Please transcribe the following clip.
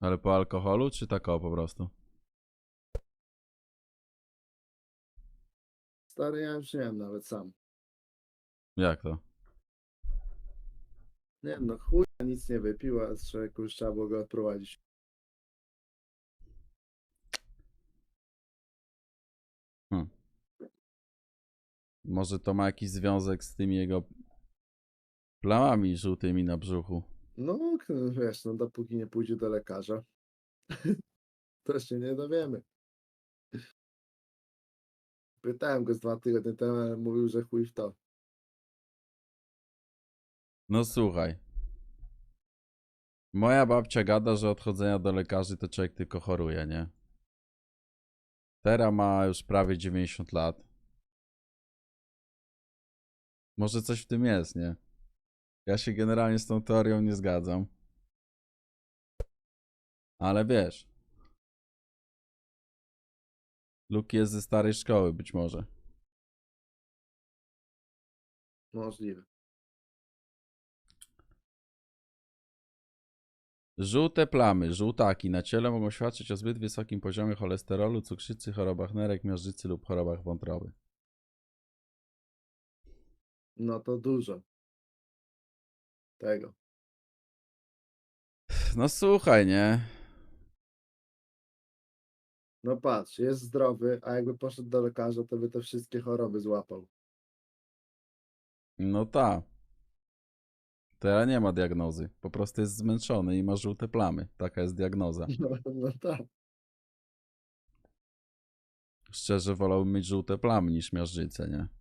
Ale po alkoholu, czy tak o po prostu? Stary, ja już nie wiem nawet sam. Jak to? Nie wiem, no chuj, nic nie wypił, a z człowieku już trzeba było go odprowadzić. Może to ma jakiś związek z tymi jego plamami żółtymi na brzuchu. No, wiesz, no dopóki nie pójdzie do lekarza, to się nie dowiemy. Pytałem go z dwa tygodnie temu, ale mówił, że chuj w to. No słuchaj. Moja babcia gada, że od chodzenia do lekarzy to człowiek tylko choruje, nie? Tera ma już prawie 90 lat. Może coś w tym jest, nie? Ja się generalnie z tą teorią nie zgadzam. Ale wiesz. Luke jest ze starej szkoły, być może. Możliwe. Żółte plamy, żółtaki na ciele mogą świadczyć o zbyt wysokim poziomie cholesterolu, cukrzycy, chorobach nerek, miażdżycy lub chorobach wątroby. No to dużo. Tego. No słuchaj, nie? No patrz, jest zdrowy, a jakby poszedł do lekarza, to by te wszystkie choroby złapał. No ta. Teraz nie ma diagnozy. Po prostu jest zmęczony i ma żółte plamy. Taka jest diagnoza. No, no tak. Szczerze wolałbym mieć żółte plamy niż miażdżycę, nie?